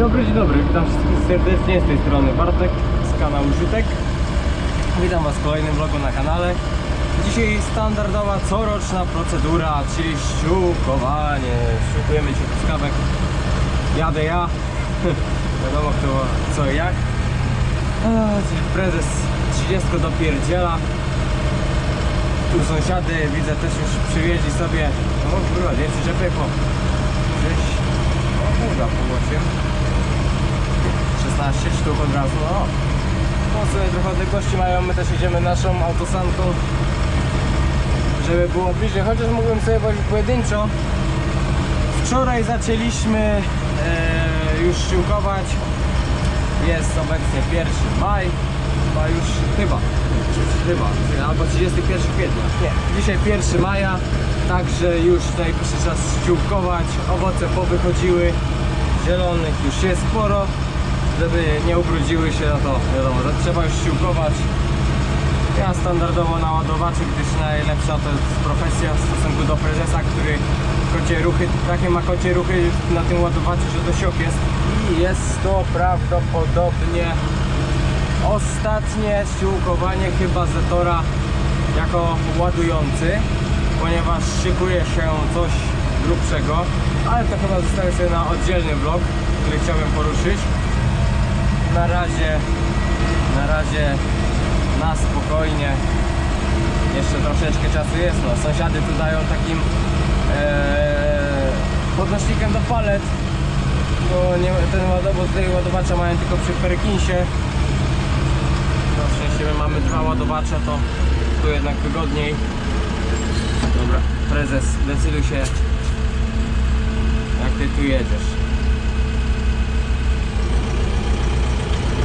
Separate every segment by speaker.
Speaker 1: dobry, dzień dobry, witam wszystkich serdecznie z tej strony Bartek z kanału Żytek. Witam Was w kolejnym vlogu na kanale. Dzisiaj standardowa coroczna procedura, czyli ściółkowanie. Ściółkujemy dzisiaj truskawek. Jadę ja, wiadomo kto, co i jak. Prezes 30 dopierdziela. Tu sąsiady widzę też już przywieźli sobie, no kurwa, dwie przyczepy po gdzieś, o kurwa, po. 16 sztuk od razu, no. No sobie trochę odległości mają, my też jedziemy naszą autosanką, żeby było bliżej, chociaż mógłbym sobie wozić pojedynczo. Wczoraj zaczęliśmy e, już siłkować, jest obecnie 1 maj, chyba już, chyba, chyba, albo 31 kwietnia, nie, dzisiaj 1 maja, także już przyszedł czas ściółkować, owoce powychodziły, zielonych już jest sporo, żeby nie ubrudziły się, no to wiadomo, że trzeba już ściółkować. Ja standardowo na ładowaczy, gdyż najlepsza to jest profesja w stosunku do prezesa, który kocie ruchy, takie ma kocie ruchy na tym ładowaczu, że to siok jest. I jest to prawdopodobnie ostatnie ściółkowanie chyba Zetora jako ładujący, ponieważ szykuje się coś grubszego, ale to chyba zostawię sobie na oddzielny vlog, który chciałbym poruszyć. Na razie, na razie na spokojnie. Jeszcze troszeczkę czasu jest. No, sąsiady tu dają takim e, podnośnikiem do palet. Bo nie, ten ładowo, tutaj ładowacza mają tylko przy Perkinsie. Na szczęście my mamy dwa ładowacze, to tu jednak wygodniej. Dobra, prezes, decyduj się jak ty tu jedziesz.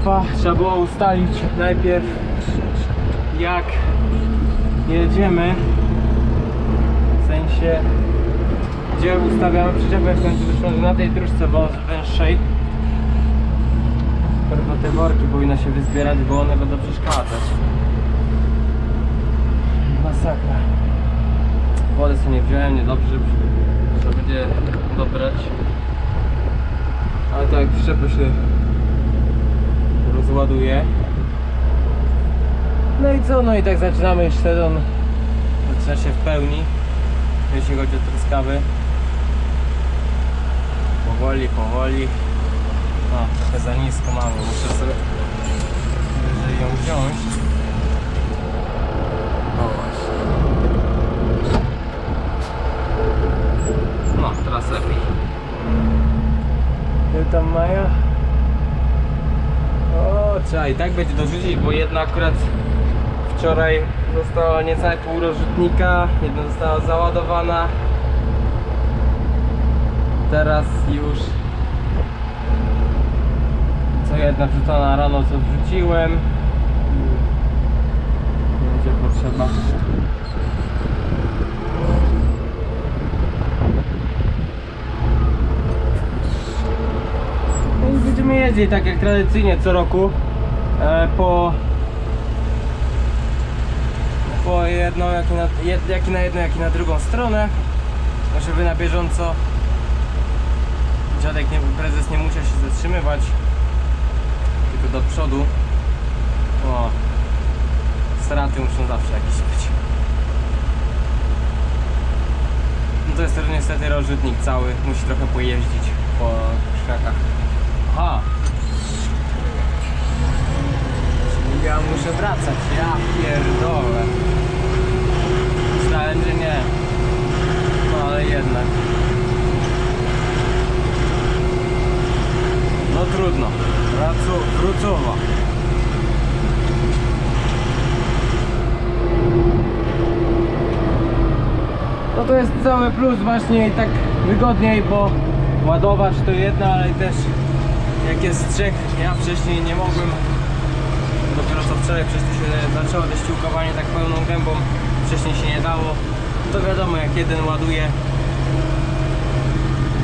Speaker 1: Przyczepa, trzeba było ustalić najpierw jak jedziemy. W sensie gdzie ustawiamy przyczepę, w końcu wyszło, na tej dróżce węższej tylko te worki powinno się wyzbierać, bo one będą przeszkadzać. Masakra. Wody sobie nie wziąłem, niedobrze, trzeba będzie dobrać. Ale tak, przyczepę się rozładuje. No i co? No i tak zaczynamy już sezon. Zaczyna się w pełni, jeśli chodzi o truskawy. Powoli, powoli. A, trochę za nisko mamy, muszę sobie wyżej ją wziąć. O właśnie. No, teraz lepiej. Ile tam Maja? Trzeba i tak będzie dorzucić, bo jedna akurat wczoraj została niecałe pół rozrzutnika, jedna została załadowana. Teraz już co jedna wrzucona rano, co wrzuciłem. Będzie potrzeba. No będziemy jeździć tak jak tradycyjnie co roku po po jedną, jak i, na, jak i na jedną, jak i na drugą stronę żeby na bieżąco dziadek, nie, prezes nie musiał się zatrzymywać tylko do przodu. O, straty muszą zawsze jakieś być. No to jest też niestety rozrzutnik cały, musi trochę pojeździć po krzakach. Aha! Czyli ja muszę wracać, ja pierdolę. Myślałem, że nie. No ale jednak. No trudno. Wracu, wrócowa. No to jest cały plus właśnie i tak wygodniej, bo ładowacz to jedno, ale też jak jest trzech, ja wcześniej nie mogłem. Dopiero co wczoraj przecież to się zaczęło deściółkowanie tak pełną gębą. Wcześniej się nie dało. To wiadomo jak jeden ładuje,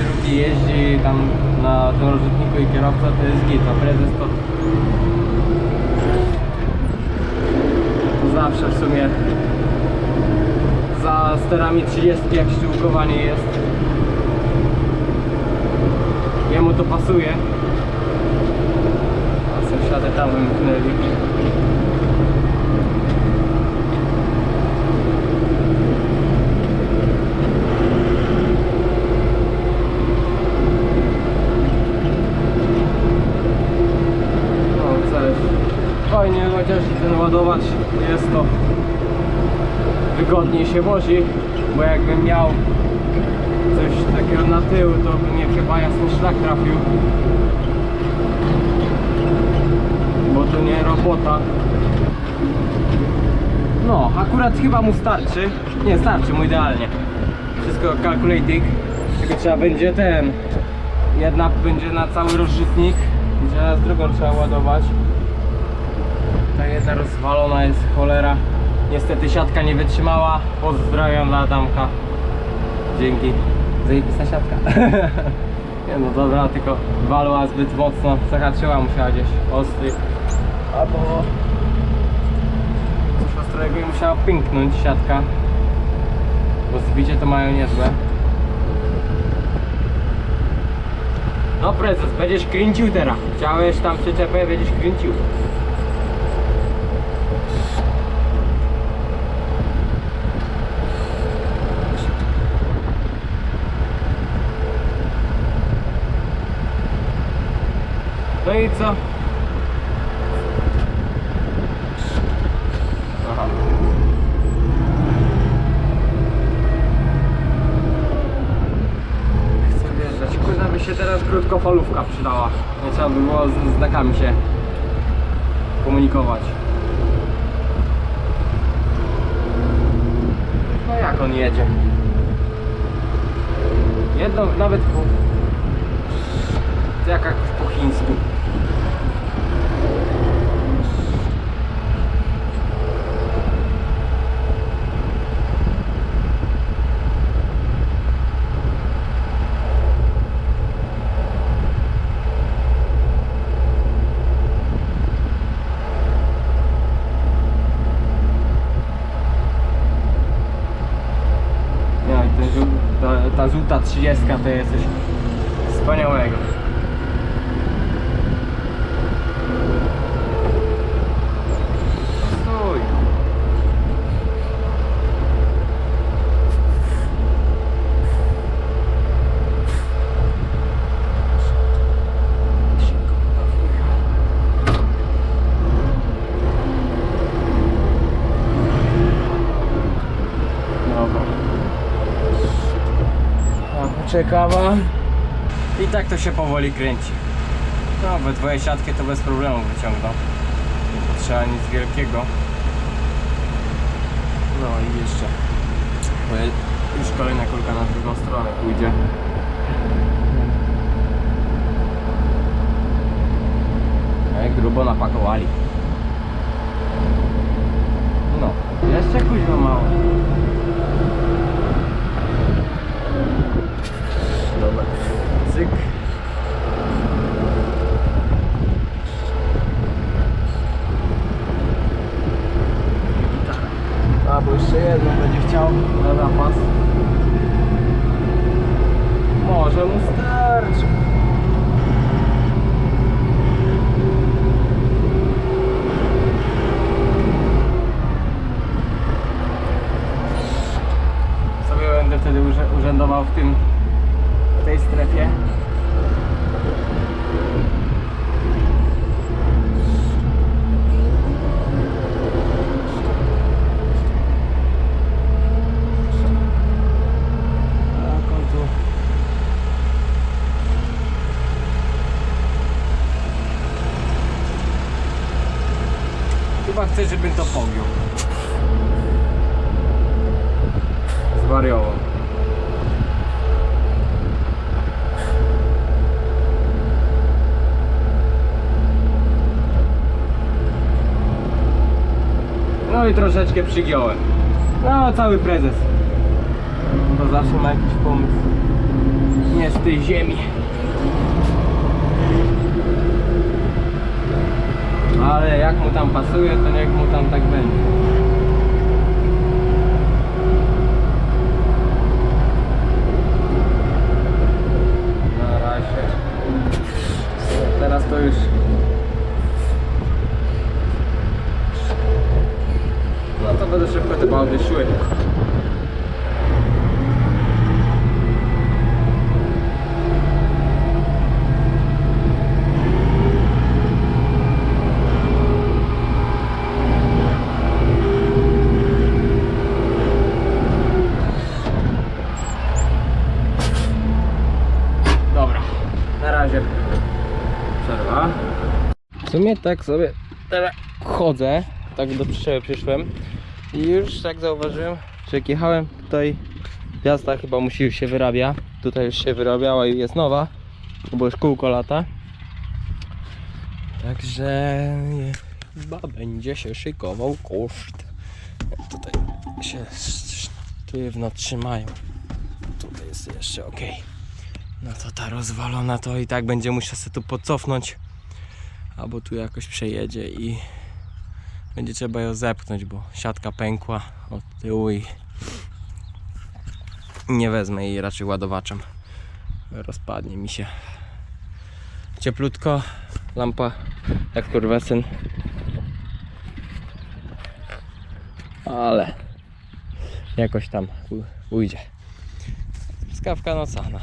Speaker 1: drugi jeździ tam na tym rozrzutniku i kierowca to jest git, a prezes to to zawsze w sumie za sterami 30 jak ściółkowanie jest. Jemu to pasuje. Tam wymknęli. No. Fajnie chociaż ten ładować jest to wygodniej się wozi, bo jakbym miał coś takiego na tył, to by mnie chyba jasny szlak trafił. To nie robota. No, akurat chyba mu starczy. Nie, starczy mu idealnie. Wszystko calculating. Tylko trzeba będzie ten. Jedna będzie na cały rozrzutnik, gdzie teraz drugą trzeba ładować. Ta jedna rozwalona jest cholera. Niestety siatka nie wytrzymała. Pozdrawiam dla Adamka. Dzięki. Zajebista siatka. nie no dobra, tylko walła zbyt mocno. Zahaczyła musiała gdzieś ostry. Albo coś ostrego i musiała pęknąć siatka. Bo zbicie to mają niezłe. No prezes, będziesz kręcił teraz. Chciałeś tam przyczepę, będziesz kręcił. No i co? Aha. Chcę wjeżdżać. Kurde by się krótkofalówka przydała. Nie trzeba by było z znakami się komunikować. No jak on jedzie? Jedno nawet po... Jak po chińsku. Ja, i ten żół- ta, ta żółta 30 to jest coś wspaniałego. Stój. Dobra. A, Czekała. I tak to się powoli kręci. No, we dwoje siatki to bez problemu wyciągną. Nie potrzeba nic wielkiego. No i jeszcze. Już kolejna kulka na drugą stronę pójdzie. Ej, grubo napakowali. No, jeszcze kuźwa mało. Dobra. Cyk. I gitara. A, bo jeszcze jedną będzie chciał na zapas. Może mu starczy. Sobie będę wtedy urze- urzędował w tym w tej strefie. Tak, on tu. Chyba chce, żebym to pogiął. Zwariował. Sobie troszeczkę przygiąłem. No, cały prezes. To zawsze ma jakiś pomysł. Nie z tej ziemi. Ale jak mu tam pasuje, to niech mu tam tak będzie. Na razie. Teraz to już. Będę szybko te bałdy szły. Dobra, na razie przerwa. W sumie tak sobie teraz chodzę, tak do przyczepy przyszłem i już tak zauważyłem, że jak jechałem tutaj jazda chyba musi się wyrabia. Tutaj już się wyrabiała i jest nowa, bo już kółko lata. Także chyba będzie się szykował koszt. Tutaj się sztywno trzymają. Tutaj jest jeszcze ok. No to ta rozwalona to i tak będzie musiał sobie tu pocofnąć. Albo tu jakoś przejedzie i będzie trzeba ją zepchnąć, bo siatka pękła od tyłu i nie wezmę jej raczej ładowaczem. Rozpadnie mi się. Cieplutko, lampa jak kurwesyn. Ale jakoś tam ujdzie. Skawka nocana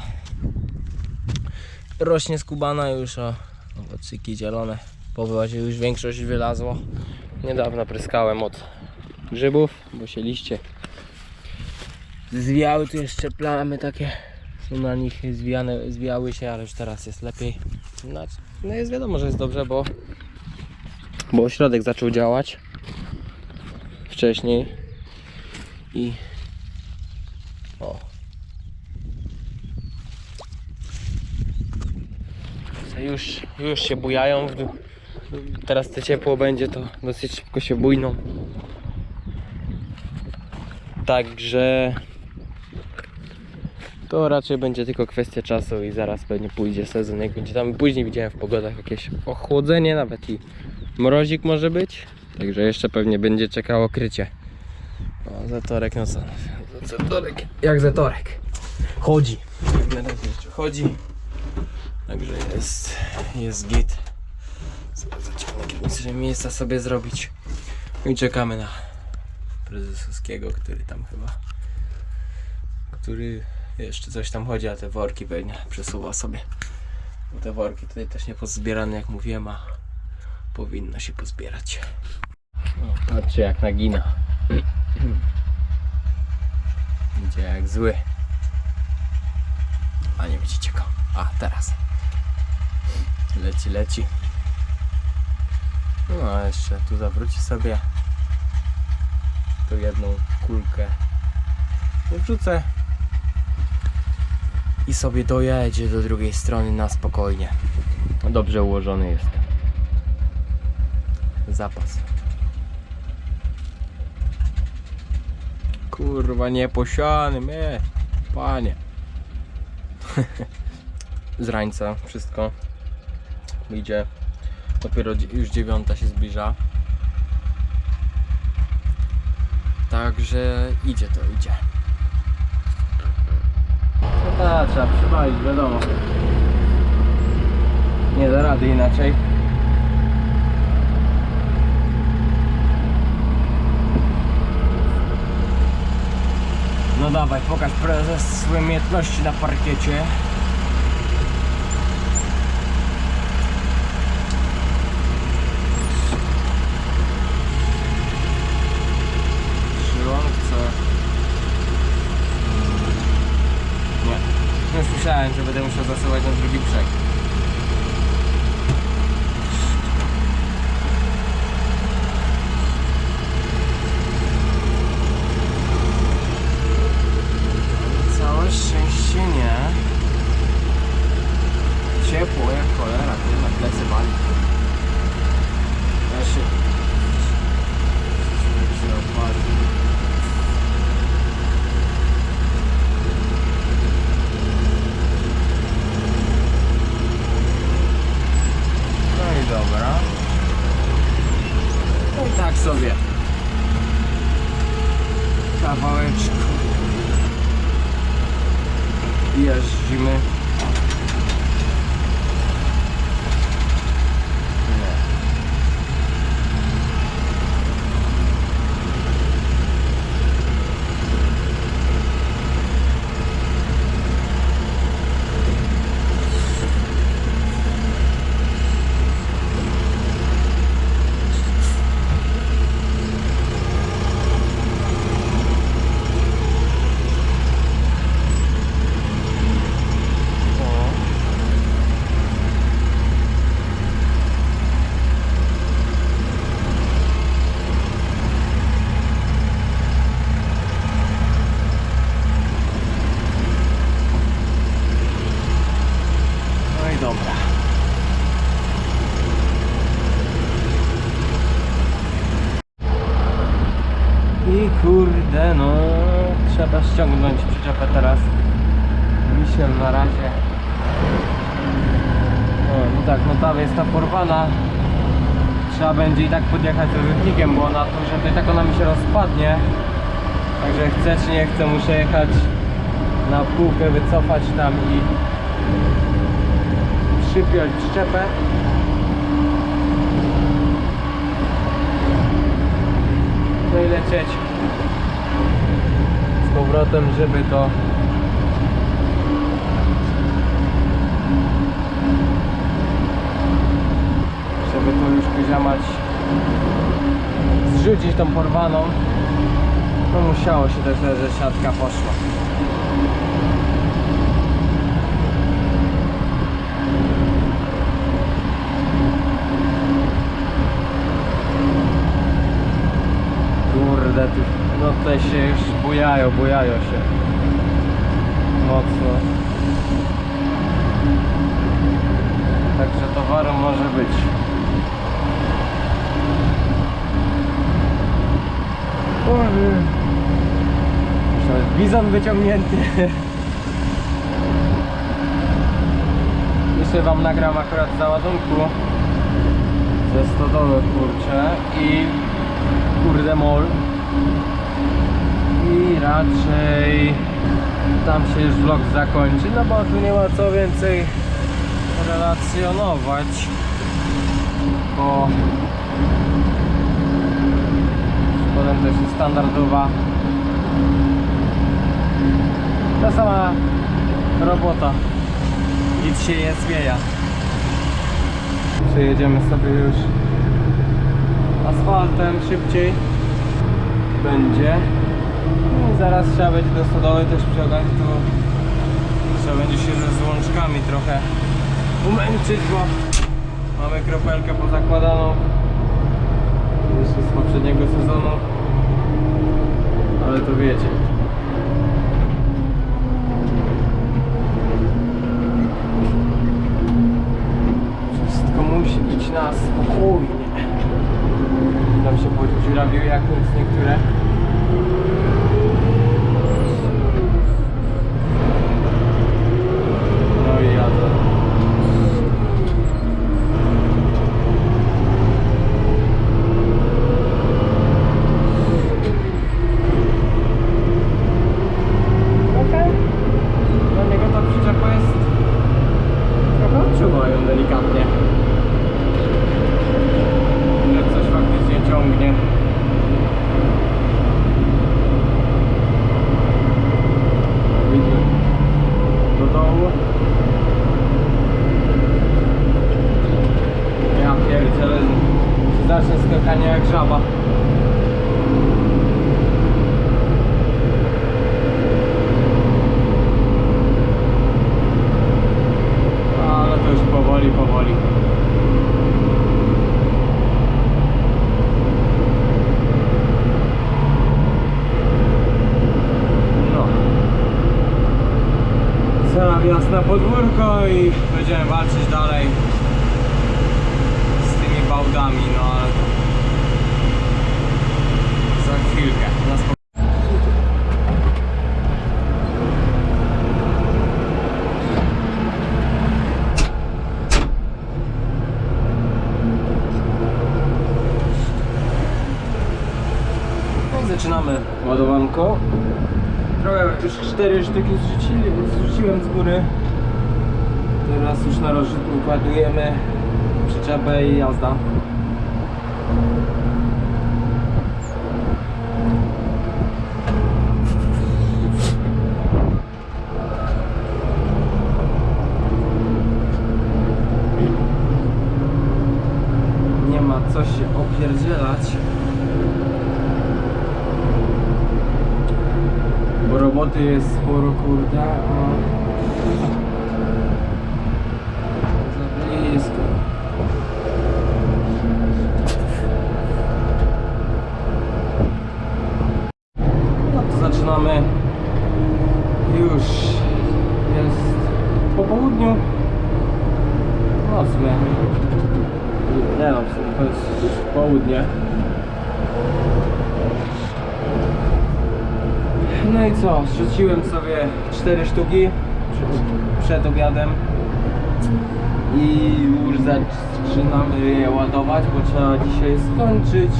Speaker 1: rośnie skubana już o owocyki zielone po wyłazie już większość wylazło niedawno pryskałem od grzybów bo się liście zwijały tu jeszcze plamy takie są na nich zwijane, zwijały się ale już teraz jest lepiej no, no jest wiadomo że jest dobrze bo bo ośrodek zaczął działać wcześniej i o już, już się bujają. W dół. Teraz te ciepło będzie, to dosyć szybko się bujną. Także to raczej będzie tylko kwestia czasu i zaraz pewnie pójdzie sezon. Jak będzie tam później widziałem w pogodach jakieś ochłodzenie, nawet i mrozik może być. Także jeszcze pewnie będzie czekało krycie. O, zatorek, no co? Zatorek, jak zatorek. Chodzi. Chodzi. Także jest, jest git. Zaciągnę miejsca sobie zrobić. I czekamy na prezesowskiego, który tam chyba, który jeszcze coś tam chodzi, a te worki pewnie przesuwa sobie. Bo te worki tutaj też nie pozbierane, jak mówiłem, a powinno się pozbierać. Patrzcie jak nagina. Idzie jak zły. A nie widzicie go. A teraz. Leci, leci. No jeszcze tu zawróci sobie. Tu jedną kulkę wrzucę. I sobie dojedzie do drugiej strony na spokojnie. Dobrze ułożony jest. Zapas. Kurwa nieposiany, mnie. Panie. Z rańca wszystko idzie. Dopiero już dziewiąta się zbliża. Także idzie to, idzie. No tak, trzeba przywalić, wiadomo. Nie da rady inaczej. No dawaj, pokaż prezes swoje umiejętności na parkiecie. Czy on chce? Nie. Już myślałem, że będę musiał zasuwać na drugi brzeg. Całe szczęście nie. Ciepło jak cholera, tu na plecy wali. Ja się... się Kurde, no trzeba ściągnąć przyczepę teraz. Wisiel na razie. O, no tak, no ta jest ta porwana. Trzeba będzie i tak podjechać rozrzutnikiem, bo na to, że to i tak ona mi się rozpadnie. Także chcę czy nie chcę, muszę jechać na półkę, wycofać tam i przypiąć przyczepę. No i lecieć z powrotem, żeby to żeby to już poziomać zrzucić tą porwaną no musiało się też, że siatka poszła Kurde, tu, no tutaj się już bujają, bujają się. Mocno. Także towaru może być. Boże. Już bizon wyciągnięty. Jeszcze wam nagram akurat załadunku ze stodoły kurcze i kurde mol. I raczej tam się już vlog zakończy, no bo tu nie ma co więcej relacjonować bo potem też jest standardowa ta sama robota. Nic się nie zmienia. Przejedziemy sobie już asfaltem szybciej. Będzie. No i zaraz trzeba będzie do stodoły też okazji tu trzeba będzie się ze złączkami trochę umęczyć, bo mamy kropelkę pozakładaną. Jeszcze z poprzedniego sezonu. Ale to wiecie wszystko musi iść na spokojnie tam się podziurawiły jak nic niektóre. No i jadę. Okej. Dla niego ta przyczepa jest trochę odczuwa ją delikatnie że coś faktycznie ciągnie. Widzę do dołu. Ja pierdzielę, zacznę skakanie jak żaba. Ale to już powoli, powoli. No. Cała wjazd na podwórko i będziemy walczyć dalej z tymi bałdami, no ale to za chwilkę. Na zaczynamy ładowanko. Trochę już cztery sztuki zrzucili, zrzuciłem z góry. Teraz już na rozrzutnik ładujemy przyczepę i jazda. Nie ma co się opierdzielać. Bo roboty jest sporo, kurde. a Za blisko. No to zaczynamy. Już jest po południu. No w sumie. Nie no, w sumie to jest południe. No i co? Zrzuciłem sobie 4 sztuki przed, przed obiadem i już zaczynamy je ładować, bo trzeba dzisiaj skończyć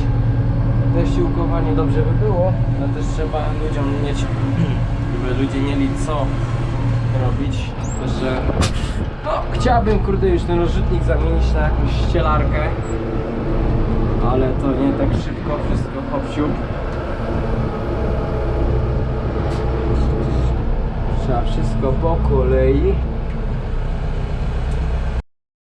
Speaker 1: wysiłkowanie. Dobrze by było, ale też trzeba ludziom mieć, żeby ludzie mieli co robić. Że no, chciałbym kurde już ten rozrzutnik zamienić na jakąś ścielarkę, ale to nie tak szybko, wszystko hop. Trzeba wszystko po kolei.